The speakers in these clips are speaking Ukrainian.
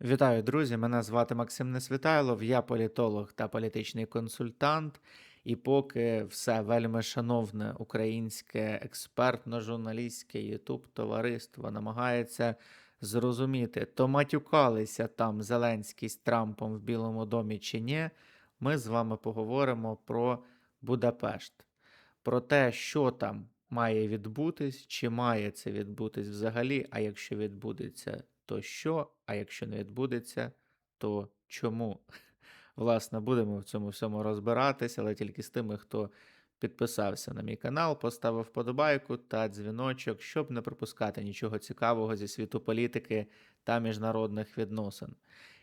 Вітаю, друзі! Мене звати Максим Несвітайлов, я політолог та політичний консультант. І поки все вельми шановне українське експертно-журналістське ютуб товариство намагається зрозуміти, то матюкалися там Зеленський з Трампом в Білому домі чи ні, ми з вами поговоримо про Будапешт, про те, що там має відбутись, чи має це відбутись взагалі, а якщо відбудеться, то що, а якщо не відбудеться, то чому? Власне, будемо в цьому всьому розбиратися, але тільки з тими, хто підписався на мій канал, поставив вподобайку та дзвіночок, щоб не пропускати нічого цікавого зі світу політики та міжнародних відносин.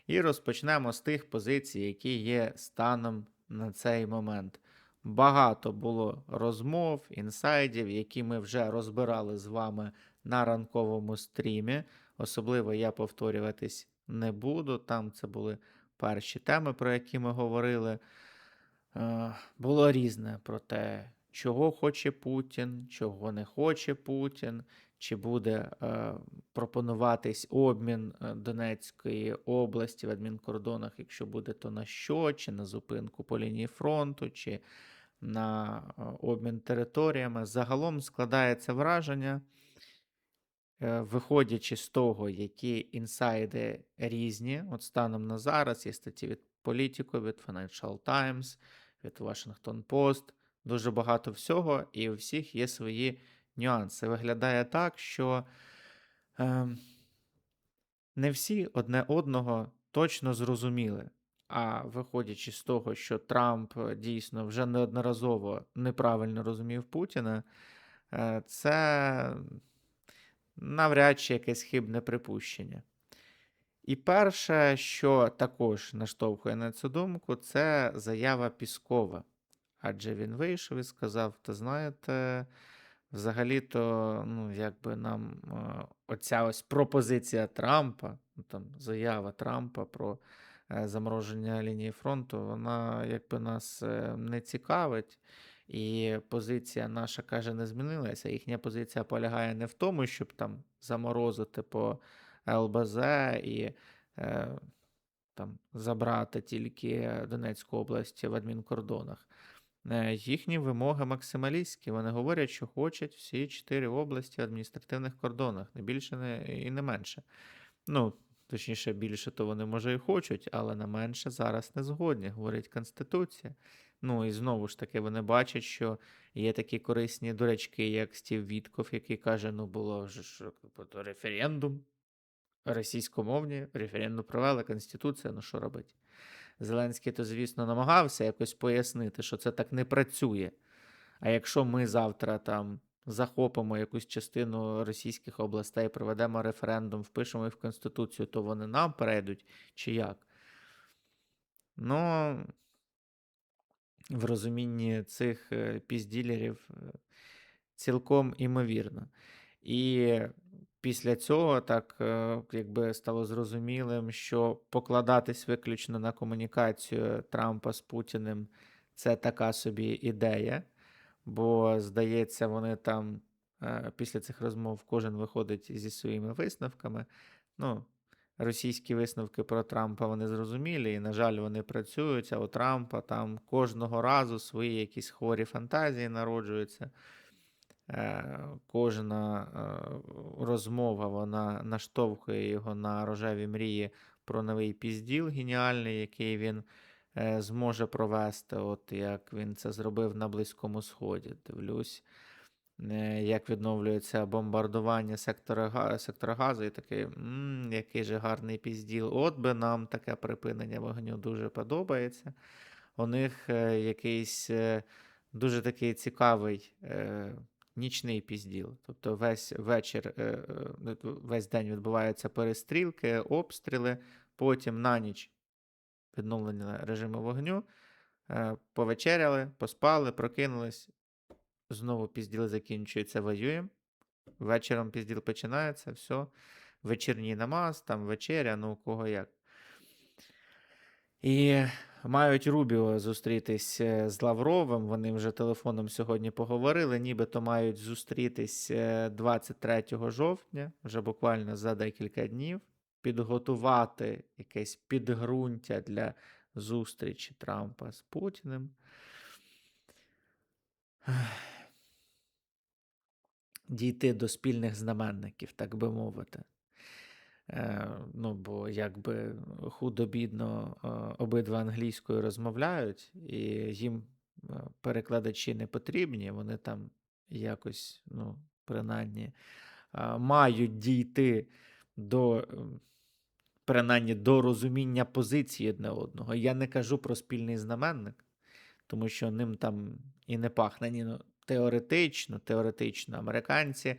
І розпочнемо з тих позицій, які є станом на цей момент. Багато було розмов, інсайдів, які ми вже розбирали з вами на ранковому стрімі. Особливо я повторюватись не буду. Там це були перші теми, про які ми говорили. Е, Було різне про те, чого хоче Путін, чого не хоче Путін, чи буде е, пропонуватись обмін е, Донецької області в адмінкордонах, якщо буде, то на що, чи на зупинку по лінії фронту, чи на обмін територіями. Загалом складається враження, виходячи з того, які інсайди різні, от станом на зараз є статті від Політико, від Financial Times, від Washington Post, дуже багато всього, і у всіх є свої нюанси. Виглядає так, що е, не всі одне одного точно зрозуміли. А виходячи з того, що Трамп е, дійсно вже неодноразово неправильно розумів Путіна, е, це навряд чи якесь хибне припущення. І перше, що також наштовхує на цю думку, це заява Піскова. Адже він вийшов і сказав: Та знаєте, взагалі-то, ну, якби нам е, оця ось пропозиція Трампа, ну, там, заява Трампа про е, замороження лінії фронту, вона якби нас е, не цікавить. І позиція наша каже, не змінилася. Їхня позиція полягає не в тому, щоб там заморозити по ЛБЗ і е, там забрати тільки Донецьку область в адмінкордонах. Е, Їхні вимоги максималістські. Вони говорять, що хочуть всі чотири області в адміністративних кордонах, не більше не, і не менше. Ну, точніше, більше то вони може і хочуть, але на менше зараз не згодні, говорить Конституція. Ну і знову ж таки, вони бачать, що є такі корисні дурачки, як Стів Вітков, який каже: ну було ж, референдум, російськомовні, референдум провели, Конституція, ну що робить? Зеленський, то, звісно, намагався якось пояснити, що це так не працює. А якщо ми завтра там захопимо якусь частину російських областей, проведемо референдум, впишемо їх в Конституцію, то вони нам перейдуть, чи як? Ну, в розумінні цих е, пізділерів е, цілком імовірно. І після цього так якби стало зрозумілим, що покладатись виключно на комунікацію Трампа з Путіним це така собі ідея. Бо, здається, вони там е, після цих розмов кожен виходить зі своїми висновками. Ну, російські висновки про Трампа вони зрозумілі, і, на жаль, вони працюють, а у Трампа там кожного разу свої якісь хворі фантазії народжуються. Е, Кожна е, розмова вона наштовхує його на рожеві мрії про новий пізділ геніальний, який він е, зможе провести, от як він це зробив на Близькому Сході. Дивлюсь, як відновлюється бомбардування сектора, сектора Газу, і такий, «М, який же гарний пізділ. От би нам таке припинення вогню дуже подобається. У них е, якийсь е, дуже такий цікавий. Е, Нічний пізділ. Тобто весь вечір, весь день відбуваються перестрілки, обстріли, потім на ніч відновлення режиму вогню, повечеряли, поспали, прокинулись, знову пізділ закінчується, воюємо. Вечором пізділ починається, все. Вечірній намаз, там вечеря, ну кого як. І мають Рубіо зустрітись е, з Лавровим. Вони вже телефоном сьогодні поговорили. Нібито мають зустрітись е, 23 жовтня, вже буквально за декілька днів. підготувати якесь підґрунтя для зустрічі Трампа з Путіним. Дійти до спільних знаменників, так би мовити. Е, ну, бо якби худо-бідно е, обидва англійською розмовляють, і їм е, перекладачі не потрібні, вони там якось, ну, принаймні, мають дійти до, е, принаймні, до розуміння позиції одне одного. Я не кажу про спільний знаменник, тому що ним там і не пахне. Ні, ну, теоретично, теоретично, американці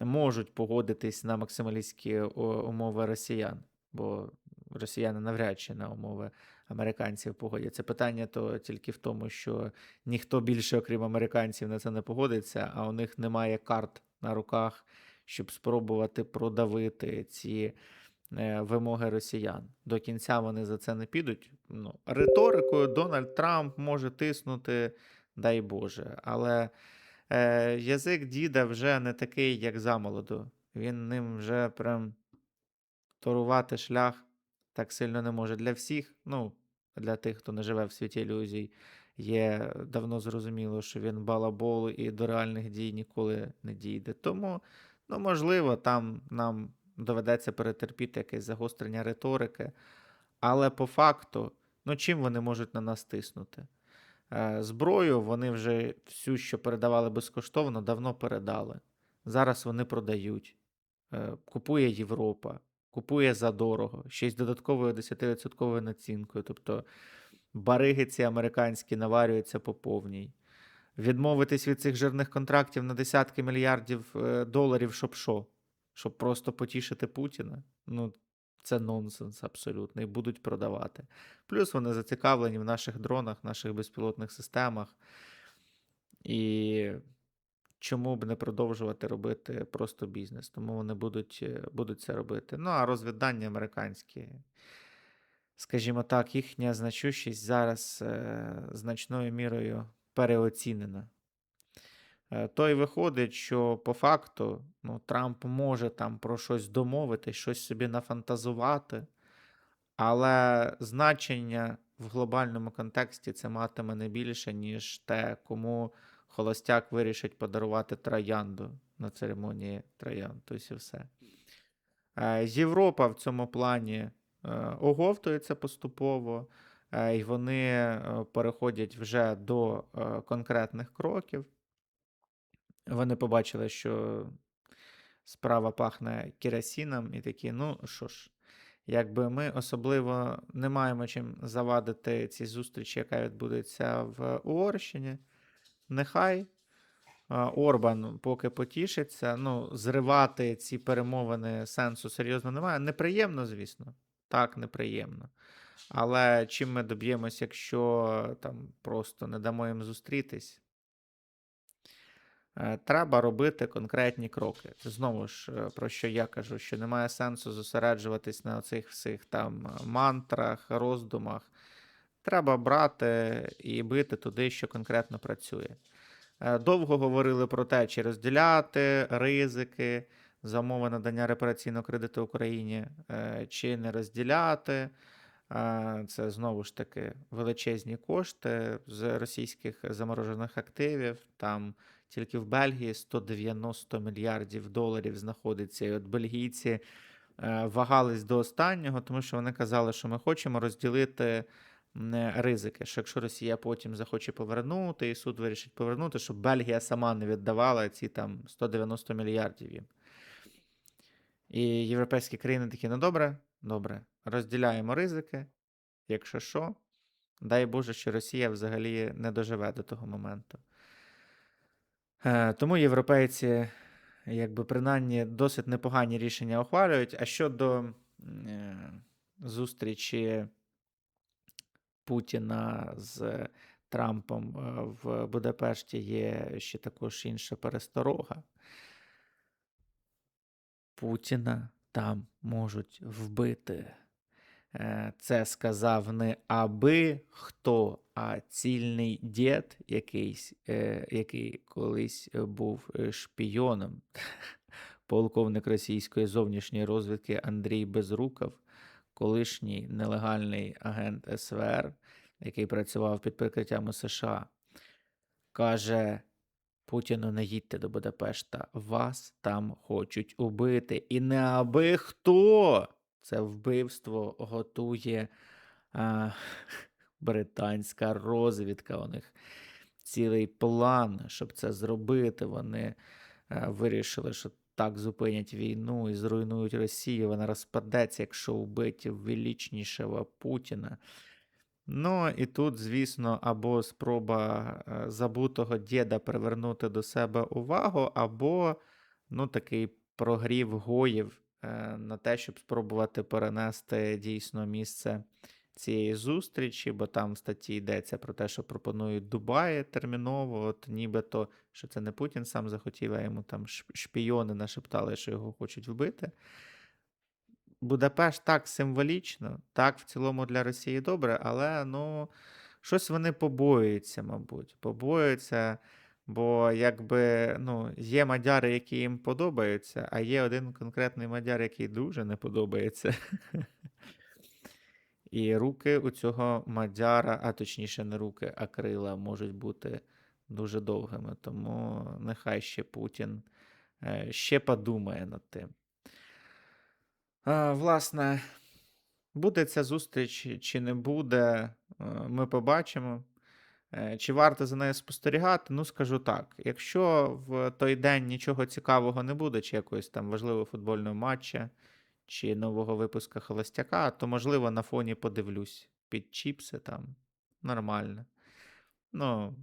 можуть погодитись на максималістські умови росіян, бо росіяни навряд чи на умови американців погодяться. Питання то тільки в тому, що ніхто більше, окрім американців, на це не погодиться, а у них немає карт на руках, щоб спробувати продавити ці е, вимоги росіян. До кінця вони за це не підуть. Ну, риторикою Дональд Трамп може тиснути, дай Боже, але. Е, язик діда вже не такий, як замолоду. Він ним вже прям торувати шлях так сильно не може. Для всіх, ну, для тих, хто не живе в світі ілюзій, є давно зрозуміло, що він балабол і до реальних дій ніколи не дійде. Тому, ну, можливо, там нам доведеться перетерпіти якесь загострення риторики. Але по факту, ну чим вони можуть на нас тиснути? Е, Зброю вони вже всю, що передавали безкоштовно, давно передали. Зараз вони продають. Е, Купує Європа, купує задорого, ще й з додатковою 10% націнкою. Тобто бариги ці американські наварюються по повній. Відмовитись від цих жирних контрактів на десятки мільярдів е, доларів, щоб що? Щоб просто потішити Путіна. Ну, це нонсенс абсолютно, і будуть продавати. Плюс вони зацікавлені в наших дронах, наших безпілотних системах. І чому б не продовжувати робити просто бізнес? Тому вони будуть, е, будуть це робити. Ну, а розвідання американські, скажімо так, їхня значущість зараз е, значною мірою переоцінена. Е, То й виходить, що по факту ну, Трамп може там про щось домовити, щось собі нафантазувати, але значення в глобальному контексті це матиме не більше, ніж те, кому холостяк вирішить подарувати троянду на церемонії троянд. Тобто і все. Е, Європа в цьому плані е, оговтується поступово, і вони переходять вже до конкретних кроків. Вони побачили, що справа пахне керосином, і такі, ну що ж, якби ми особливо не маємо чим завадити цій зустрічі, яка відбудеться в Угорщині. Нехай Орбан поки потішиться. Ну, зривати ці перемовини сенсу серйозно немає. Неприємно, звісно. Так, неприємно. Але чим ми доб'ємось, якщо там просто не дамо їм зустрітись? Е, Треба робити конкретні кроки. Знову ж, е, про що я кажу, що немає сенсу зосереджуватись на цих всіх там е, мантрах, роздумах. Треба брати і бити туди, що конкретно працює. Довго говорили про те, чи розділяти ризики за умови надання репараційного кредиту Україні, чи не розділяти. Це знову ж таки величезні кошти з російських заморожених активів. Там тільки в Бельгії 190 мільярдів доларів знаходиться. І от бельгійці е, вагались до останнього, тому що вони казали, що ми хочемо розділити ризики. Що якщо Росія потім захоче повернути, і суд вирішить повернути, щоб Бельгія сама не віддавала ці там 190 мільярдів. І європейські країни такі, ну добре, добре, розділяємо ризики. Якщо що, дай Боже, що Росія взагалі не доживе до того моменту. Е, Тому європейці, якби принаймні, досить непогані рішення ухвалюють. А щодо е, зустрічі Путіна з Трампом е, в Будапешті, є ще також інша пересторога. Путіна там можуть вбити. Е, Це сказав не аби хто, а цільний дід якийсь, е, який колись е, був шпійоном полковник російської зовнішньої розвідки Андрій Безруков, колишній нелегальний агент СВР, який працював під прикриттями США, каже: Путіну не їдьте до Будапешта, вас там хочуть убити. І не аби хто це вбивство готує а, британська розвідка. У них цілий план, щоб це зробити. Вони е, вирішили, що так зупинять війну і зруйнують Росію. Вона розпадеться, якщо вбить величнішого Путіна. Ну і тут, звісно, або спроба е, забутого діда привернути до себе увагу, або ну, такий прогрів гоїв на те, щоб спробувати перенести дійсно місце цієї зустрічі, бо там в статті йдеться про те, що пропонують Дубаї терміново, от нібито, що це не Путін сам захотів, а йому там шп- шпіони нашептали, що його хочуть вбити. Будапешт так символічно, так в цілому для Росії добре, але ну, щось вони побоюються, мабуть. Побоюються, бо якби ну, є мадяри, які їм подобаються, а є один конкретний мадяр, який дуже не подобається. І руки у цього мадяра, а точніше, не руки, а крила можуть бути дуже довгими. Тому нехай ще Путін е, ще подумає над тим. Власне, буде ця зустріч чи не буде, е, ми побачимо. Е, Чи варто за нею спостерігати? Ну, скажу так: якщо в той день нічого цікавого не буде, чи якогось там важливого футбольного матча, чи нового випуска Холостяка, то, можливо, на фоні подивлюсь під чіпси там. Нормально. Ну,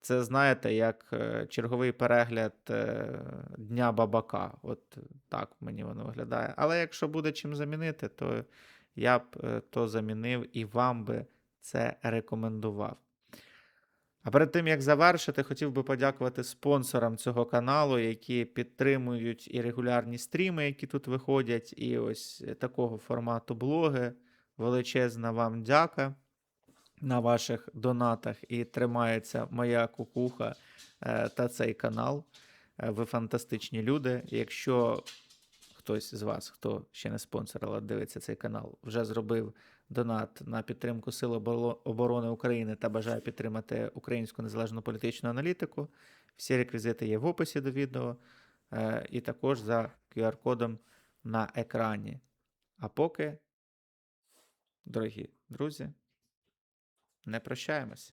це, знаєте, як е, черговий перегляд е, Дня Бабака. От так мені воно виглядає. Але якщо буде чим замінити, то я б то замінив і вам би це рекомендував. А перед тим як завершити, хотів би подякувати спонсорам цього каналу, які підтримують і регулярні стріми, які тут виходять, і ось такого формату блоги. Величезна вам дяка на ваших донатах і тримається моя кукуха е, та цей канал. Е, Ви фантастичні люди. Якщо хтось з вас, хто ще не спонсор, але дивиться цей канал, вже зробив донат на підтримку Сил оборони України та бажає підтримати українську незалежну політичну аналітику. Всі реквізити є в описі до відео е, і також за QR-кодом на екрані. А поки, дорогі друзі, не прощаємось.